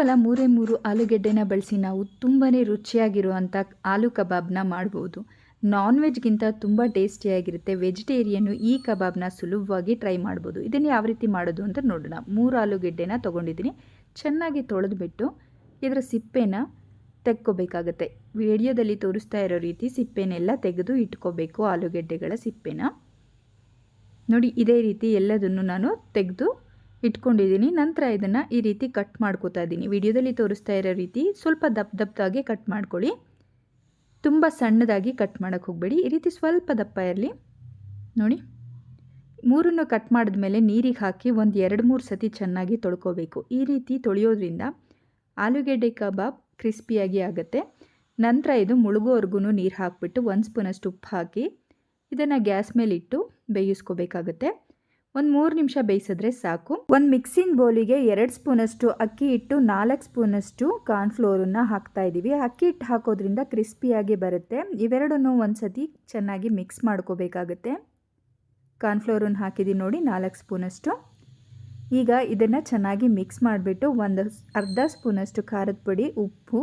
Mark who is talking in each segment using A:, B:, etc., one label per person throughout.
A: ಕೇವಲ ಮೂರೇ ಮೂರು ಆಲೂಗೆಡ್ಡೆನ ಬಳಸಿ ನಾವು ತುಂಬಾ ರುಚಿಯಾಗಿರುವಂಥ ಆಲೂ ಕಬಾಬ್ನ ಮಾಡ್ಬೋದು. ನಾನ್ ವೆಜ್ಗಿಂತ ತುಂಬ ಟೇಸ್ಟಿಯಾಗಿರುತ್ತೆ. ವೆಜಿಟೇರಿಯನ್ನು ಈ ಕಬಾಬ್ನ ಸುಲಭವಾಗಿ ಟ್ರೈ ಮಾಡ್ಬೋದು. ಇದನ್ನು ಯಾವ ರೀತಿ ಮಾಡೋದು ಅಂತ ನೋಡೋಣ. ಮೂರು ಆಲೂಗೆಡ್ಡೆನ ತೊಗೊಂಡಿದ್ದೀನಿ. ಚೆನ್ನಾಗಿ ತೊಳೆದ್ಬಿಟ್ಟು ಇದರ ಸಿಪ್ಪೆನ ತೆಕ್ಕೋಬೇಕಾಗತ್ತೆ. ವಿಡಿಯೋದಲ್ಲಿ ತೋರಿಸ್ತಾ ಇರೋ ರೀತಿ ಸಿಪ್ಪೆನೆಲ್ಲ ತೆಗೆದು ಇಟ್ಕೋಬೇಕು ಆಲೂಗೆಡ್ಡೆಗಳ ಸಿಪ್ಪೆನ. ನೋಡಿ, ಇದೇ ರೀತಿ ಎಲ್ಲದನ್ನು ನಾನು ತೆಗೆದು ಇಟ್ಕೊಂಡಿದ್ದೀನಿ. ನಂತರ ಇದನ್ನು ಈ ರೀತಿ ಕಟ್ ಮಾಡ್ಕೋತಾ ಇದ್ದೀನಿ. ವಿಡಿಯೋದಲ್ಲಿ ತೋರಿಸ್ತಾ ಇರೋ ರೀತಿ ಸ್ವಲ್ಪ ದಪ್ಪ ದಪ್ಪದಾಗಿ ಕಟ್ ಮಾಡ್ಕೊಳ್ಳಿ. ತುಂಬ ಸಣ್ಣದಾಗಿ ಕಟ್ ಮಾಡೋಕ್ಕೆ ಹೋಗಬೇಡಿ. ಈ ರೀತಿ ಸ್ವಲ್ಪ ದಪ್ಪ ಇರಲಿ. ನೋಡಿ. ಮೂರನ್ನು ಕಟ್ ಮಾಡಿದ ಮೇಲೆ ನೀರಿಗೆ ಹಾಕಿ ಒಂದು ಎರಡು ಮೂರು ಸತಿ ಚೆನ್ನಾಗಿ ತೊಳ್ಕೋಬೇಕು. ಈ ರೀತಿ ತೊಳೆಯೋದ್ರಿಂದ ಆಲೂಗೆಡ್ಡೆ ಕಬಾಬ್ ಕ್ರಿಸ್ಪಿಯಾಗಿ ಆಗುತ್ತೆ. ನಂತರ ಇದು ಮುಳುಗೋವರೆಗೂ ನೀರು ಹಾಕಿಬಿಟ್ಟು ಒಂದು ಸ್ಪೂನಷ್ಟು ಉಪ್ಪು ಹಾಕಿ ಇದನ್ನು ಗ್ಯಾಸ್ ಮೇಲೆ ಇಟ್ಟು ಬೇಯಿಸ್ಕೋಬೇಕಾಗುತ್ತೆ. ಒಂದು ಮೂರು ನಿಮಿಷ ಬೇಯಿಸಿದ್ರೆ ಸಾಕು. ಒಂದು ಮಿಕ್ಸಿಂಗ್ ಬೌಲಿಗೆ ಎರಡು ಸ್ಪೂನಷ್ಟು ಅಕ್ಕಿ ಹಿಟ್ಟು, ನಾಲ್ಕು ಸ್ಪೂನಷ್ಟು ಕಾರ್ನ್ಫ್ಲೋರನ್ನು ಹಾಕ್ತಾ ಇದ್ದೀವಿ ಅಕ್ಕಿ ಹಿಟ್ಟು ಹಾಕೋದ್ರಿಂದ ಕ್ರಿಸ್ಪಿಯಾಗಿ ಬರುತ್ತೆ. ಇವೆರಡನ್ನೂ ಒಂದು ಸತಿ ಚೆನ್ನಾಗಿ ಮಿಕ್ಸ್ ಮಾಡ್ಕೋಬೇಕಾಗುತ್ತೆ. ಕಾರ್ನ್ಫ್ಲೋರನ್ನು ಹಾಕಿದ್ದೀವಿ ನೋಡಿ, ನಾಲ್ಕು ಸ್ಪೂನಷ್ಟು. ಈಗ ಇದನ್ನು ಚೆನ್ನಾಗಿ ಮಿಕ್ಸ್ ಮಾಡಿಬಿಟ್ಟು ಒಂದು ಅರ್ಧ ಸ್ಪೂನಷ್ಟು ಖಾರದ ಪುಡಿ, ಉಪ್ಪು,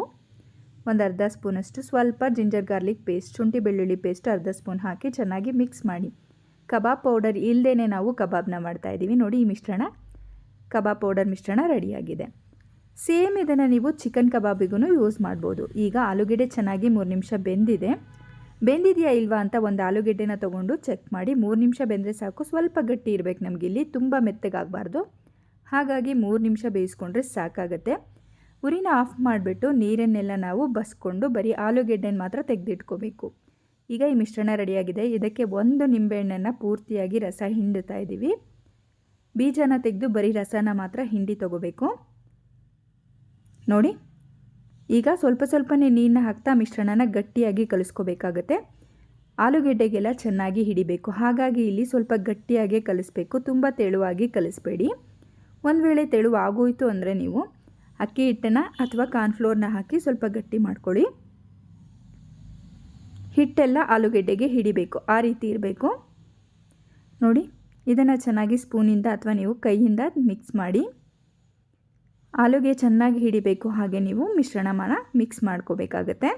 A: ಒಂದು ಅರ್ಧ ಸ್ಪೂನಷ್ಟು ಸ್ವಲ್ಪ ಜಿಂಜರ್ ಗಾರ್ಲಿಕ್ ಪೇಸ್ಟ್, ಶುಂಠಿ ಬೆಳ್ಳುಳ್ಳಿ ಪೇಸ್ಟ್ ಅರ್ಧ ಸ್ಪೂನ್ ಹಾಕಿ ಚೆನ್ನಾಗಿ ಮಿಕ್ಸ್ ಮಾಡಿ. ಕಬಾಬ್ ಪೌಡರ್ ಇಲ್ಲದೇ ನಾವು ಕಬಾಬ್ನ ಮಾಡ್ತಾಯಿದ್ದೀವಿ ನೋಡಿ ಈ ಮಿಶ್ರಣ. ಕಬಾಬ್ ಪೌಡರ್ ಮಿಶ್ರಣ ರೆಡಿಯಾಗಿದೆ. ಸೇಮ್ ಇದನ್ನು ನೀವು ಚಿಕನ್ ಕಬಾಬಿಗೂ ಯೂಸ್ ಮಾಡ್ಬೋದು. ಈಗ ಆಲೂಗೆಡ್ಡೆ ಚೆನ್ನಾಗಿ ಮೂರು ನಿಮಿಷ ಬೆಂದಿದೆ. ಬೆಂದಿದೆಯಾ ಇಲ್ವಾ ಅಂತ ಒಂದು ಆಲೂಗೆಡ್ಡೆನ ತೊಗೊಂಡು ಚೆಕ್ ಮಾಡಿ. ಮೂರು ನಿಮಿಷ ಬೆಂದರೆ ಸಾಕು. ಸ್ವಲ್ಪ ಗಟ್ಟಿ ಇರಬೇಕು ನಮಗಿಲ್ಲಿ ತುಂಬ ಮೆತ್ತಗಾಗಬಾರ್ದು. ಹಾಗಾಗಿ ಮೂರು ನಿಮಿಷ ಬೇಯಿಸ್ಕೊಂಡ್ರೆ ಸಾಕಾಗುತ್ತೆ. ಉರಿನ ಆಫ್ ಮಾಡಿಬಿಟ್ಟು ನೀರನ್ನೆಲ್ಲ ನಾವು ಬಸ್ಕೊಂಡು ಬರೀ ಆಲೂಗೆಡ್ಡೆನ ಮಾತ್ರ ತೆಗೆದಿಟ್ಕೋಬೇಕು. ಈಗ ಈ ಮಿಶ್ರಣ ರೆಡಿಯಾಗಿದೆ. ಇದಕ್ಕೆ ಒಂದು ನಿಂಬೆಹಣ್ಣನ್ನು ಪೂರ್ತಿಯಾಗಿ ರಸ ಹಿಂಡುತ್ತಾ ಇದ್ದೀವಿ ಬೀಜನ ತೆಗೆದು ಬರೀ ರಸನ ಮಾತ್ರ ಹಿಂಡಿ ತಗೋಬೇಕು. ನೋಡಿ, ಈಗ ಸ್ವಲ್ಪ ಸ್ವಲ್ಪನೇ ನೀರನ್ನ ಹಾಕ್ತಾ ಮಿಶ್ರಣನ ಗಟ್ಟಿಯಾಗಿ ಕಲಿಸ್ಕೋಬೇಕಾಗತ್ತೆ. ಆಲೂಗೆಡ್ಡೆಗೆಲ್ಲ ಚೆನ್ನಾಗಿ ಹಿಡಿಬೇಕು. ಹಾಗಾಗಿ ಇಲ್ಲಿ ಸ್ವಲ್ಪ ಗಟ್ಟಿಯಾಗೇ ಕಲಿಸ್ಬೇಕು. ತುಂಬ ತೆಳುವಾಗಿ ಕಲಿಸ್ಬೇಡಿ. ಒಂದು ವೇಳೆ ತೆಳು ಆಗೋಯಿತು ಅಂದರೆ ನೀವು ಅಕ್ಕಿ ಹಿಟ್ಟನ್ನು ಅಥವಾ ಕಾರ್ನ್ಫ್ಲೋರ್ನ ಹಾಕಿ ಸ್ವಲ್ಪ ಗಟ್ಟಿ ಮಾಡ್ಕೊಳ್ಳಿ. ಹಿಟ್ಟೆಲ್ಲ ಆಲೂಗೆಡ್ಡೆಗೆ ಹಿಡಿಬೇಕು. ಆ ರೀತಿ ಇರಬೇಕು. ನೋಡಿ ಇದನ್ನು ಚೆನ್ನಾಗಿ ಸ್ಪೂನಿಂದ ಅಥವಾ ನೀವು ಕೈಯಿಂದ ಮಿಕ್ಸ್ ಮಾಡಿ ಆಲೂಗೆ ಚೆನ್ನಾಗಿ ಹಿಡಿಬೇಕು ಹಾಗೆ ನೀವು ಮಿಶ್ರಣಮಾನ ಮಿಕ್ಸ್ ಮಾಡ್ಕೋಬೇಕಾಗತ್ತೆ.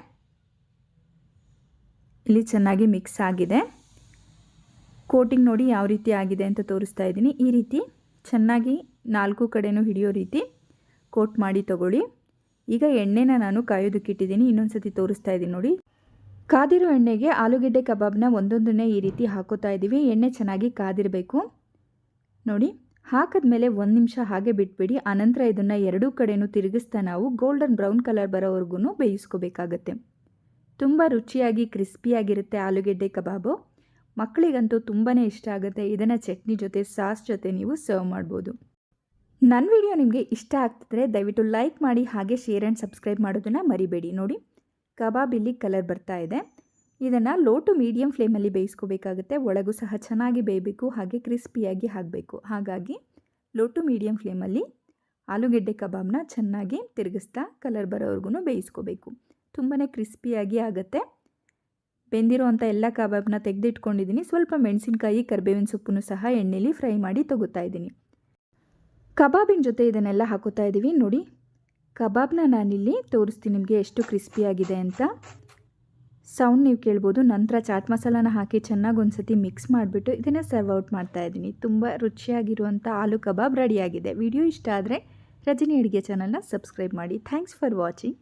A: ಇಲ್ಲಿ ಚೆನ್ನಾಗಿ ಮಿಕ್ಸ್ ಆಗಿದೆ. ಕೋಟಿಂಗ್ ನೋಡಿ ಯಾವ ರೀತಿ ಆಗಿದೆ ಅಂತ ತೋರಿಸ್ತಾ ಇದ್ದೀನಿ. ಈ ರೀತಿ ಚೆನ್ನಾಗಿ ನಾಲ್ಕು ಕಡೆನೂ ಹಿಡಿಯೋ ರೀತಿ ಕೋಟ್ ಮಾಡಿ ತಗೊಳ್ಳಿ. ಈಗ ಎಣ್ಣೆನ ನಾನು ಕಾಯೋದಕ್ಕಿಟ್ಟಿದ್ದೀನಿ ಇನ್ನೊಂದು ಸತಿ ತೋರಿಸ್ತಾ ಇದ್ದೀನಿ ನೋಡಿ. ಕಾದಿರೋ ಎಣ್ಣೆಗೆ ಆಲೂಗೆಡ್ಡೆ ಕಬಾಬ್ನ ಒಂದೊಂದನ್ನೇ ಈ ರೀತಿ ಹಾಕೋತಾ ಇದ್ದೀವಿ. ಎಣ್ಣೆ ಚೆನ್ನಾಗಿ ಕಾದಿರಬೇಕು. ನೋಡಿ ಹಾಕಿದ ಮೇಲೆ ಒಂದು ನಿಮಿಷ ಹಾಗೆ ಬಿಟ್ಬಿಡಿ. ಆನಂತರ ಇದನ್ನು ಎರಡೂ ಕಡೆಯೂ ತಿರುಗಿಸ್ತಾ ನಾವು ಗೋಲ್ಡನ್ ಬ್ರೌನ್ ಕಲರ್ ಬರೋವರೆಗೂ ಬೇಯಿಸ್ಕೋಬೇಕಾಗತ್ತೆ. ತುಂಬ ರುಚಿಯಾಗಿ, ಕ್ರಿಸ್ಪಿಯಾಗಿರುತ್ತೆ ಆಲೂಗೆಡ್ಡೆ ಕಬಾಬು. ಮಕ್ಕಳಿಗಂತೂ ತುಂಬಾ ಇಷ್ಟ ಆಗುತ್ತೆ. ಇದನ್ನು ಚಟ್ನಿ ಜೊತೆ, ಸಾಸ್ ಜೊತೆ ನೀವು ಸರ್ವ್ ಮಾಡ್ಬೋದು. ನನ್ನ ವಿಡಿಯೋ ನಿಮಗೆ ಇಷ್ಟ ಆಗ್ತಿದ್ರೆ ದಯವಿಟ್ಟು ಲೈಕ್ ಮಾಡಿ, ಹಾಗೆ ಶೇರ್ ಆ್ಯಂಡ್ ಸಬ್ಸ್ಕ್ರೈಬ್ ಮಾಡೋದನ್ನು ಮರಿಬೇಡಿ. ನೋಡಿ ಕಬಾಬ್ ಇಲ್ಲಿ ಕಲರ್ ಬರ್ತಾ ಇದೆ. ಇದನ್ನು ಲೋ ಟು ಮೀಡಿಯಮ್ ಫ್ಲೇಮಲ್ಲಿ ಬೇಯಿಸ್ಕೋಬೇಕಾಗುತ್ತೆ. ಒಳಗೂ ಸಹ ಚೆನ್ನಾಗಿ ಬೇಯಬೇಕು, ಹಾಗೆ ಕ್ರಿಸ್ಪಿಯಾಗಿ ಹಾಕಬೇಕು. ಹಾಗಾಗಿ ಲೋ ಟು ಮೀಡಿಯಮ್ ಫ್ಲೇಮಲ್ಲಿ ಆಲೂಗೆಡ್ಡೆ ಕಬಾಬ್ನ ಚೆನ್ನಾಗಿ ತಿರುಗಿಸ್ತಾ ಕಲರ್ ಬರೋವರೆಗೂ ಬೇಯಿಸ್ಕೋಬೇಕು. ತುಂಬಾ ಕ್ರಿಸ್ಪಿಯಾಗಿ ಆಗುತ್ತೆ. ಬೆಂದಿರೋವಂಥ ಎಲ್ಲ ಕಬಾಬ್ನ ತೆಗೆದಿಟ್ಕೊಂಡಿದ್ದೀನಿ ಸ್ವಲ್ಪ ಮೆಣಸಿನ್ಕಾಯಿ, ಕರಿಬೇವಿನ ಸೊಪ್ಪನ್ನು ಸಹ ಎಣ್ಣೆಲಿ ಫ್ರೈ ಮಾಡಿ ತೊಗೋತಾ ಇದ್ದೀನಿ ಕಬಾಬಿನ ಜೊತೆ ಇದನ್ನೆಲ್ಲ ಹಾಕೋತಾ ಇದ್ದೀವಿ ನೋಡಿ ಕಬಾಬ್ನ ನಾನಿಲ್ಲಿ ತೋರಿಸ್ತೀನಿ ನಿಮಗೆ ಎಷ್ಟು ಕ್ರಿಸ್ಪಿಯಾಗಿದೆ ಅಂತ. ಸೌಂಡ್ ನೀವು ಕೇಳ್ಬೋದು, ನಂತರ ಚಾಟ್ ಮಸಾಲಾನ ಹಾಕಿ ಚೆನ್ನಾಗಿ ಒಂದು ಸತಿ ಮಿಕ್ಸ್ ಮಾಡಿಬಿಟ್ಟು ಇದನ್ನು ಸರ್ವ್ ಔಟ್ ಮಾಡ್ತಾ ಇದ್ದೀನಿ. ತುಂಬ ರುಚಿಯಾಗಿರುವಂಥ ಆಲೂ ಕಬಾಬ್ ರೆಡಿಯಾಗಿದೆ ವಿಡಿಯೋ ಇಷ್ಟ ಆದರೆ ರಜನಿ ಅಡುಗೆ ಚಾನಲ್ನ ಸಬ್ಸ್ಕ್ರೈಬ್ ಮಾಡಿ. Thanks for watching